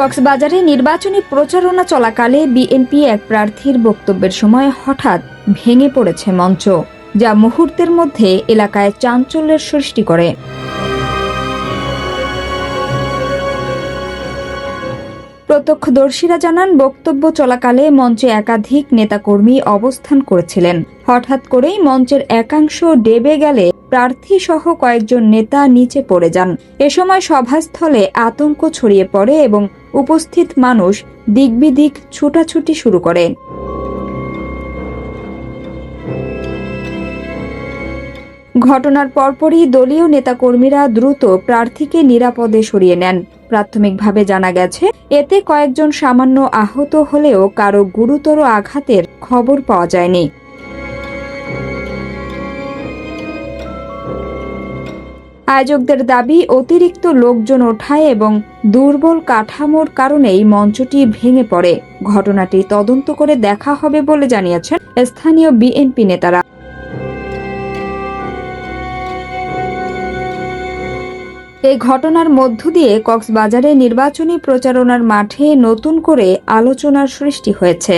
কক্সবাজারে নির্বাচনী প্রচারণা চলাকালে বিএনপি এক প্রার্থীর বক্তব্যের সময় হঠাৎ ভেঙে পড়েছে মঞ্চ, যা মুহূর্তের মধ্যে এলাকায় চাঞ্চল্যের সৃষ্টি করে। প্রত্যক্ষদর্শীরা জানান, বক্তব্য চলাকালে মঞ্চে একাধিক নেতাকর্মী অবস্থান করেছিলেন। হঠাৎ করেই মঞ্চের একাংশ ডেবে গেলে প্রার্থী সহ কয়েকজন নেতা নিচে পড়ে যান। এ সময় সভাস্থলে আতঙ্ক ছড়িয়ে পড়ে এবং উপস্থিত মানুষ দিকবিদিক ছুটাছুটি শুরু করে। ঘটনার পরপরই দলীয় নেতাকর্মীরা দ্রুত প্রার্থীকে নিরাপদে সরিয়ে নেন। প্রাথমিকভাবে জানা গেছে, এতে কয়েকজন সামান্য আহত হলেও কারও গুরুতর আঘাতের খবর পাওয়া যায়নি। আয়োজকদের দাবি, অতিরিক্ত লোকজন ওঠায় এবং দুর্বল কাঠামোর কারণেই মঞ্চটি ভেঙে পড়ে। ঘটনাটি তদন্ত করে দেখা হবে বলে জানিয়েছেন স্থানীয় বিএনপি নেতারা। এই ঘটনার মধ্য দিয়ে কক্সবাজারে নির্বাচনী প্রচারণার মাঠে নতুন করে আলোচনার সৃষ্টি হয়েছে।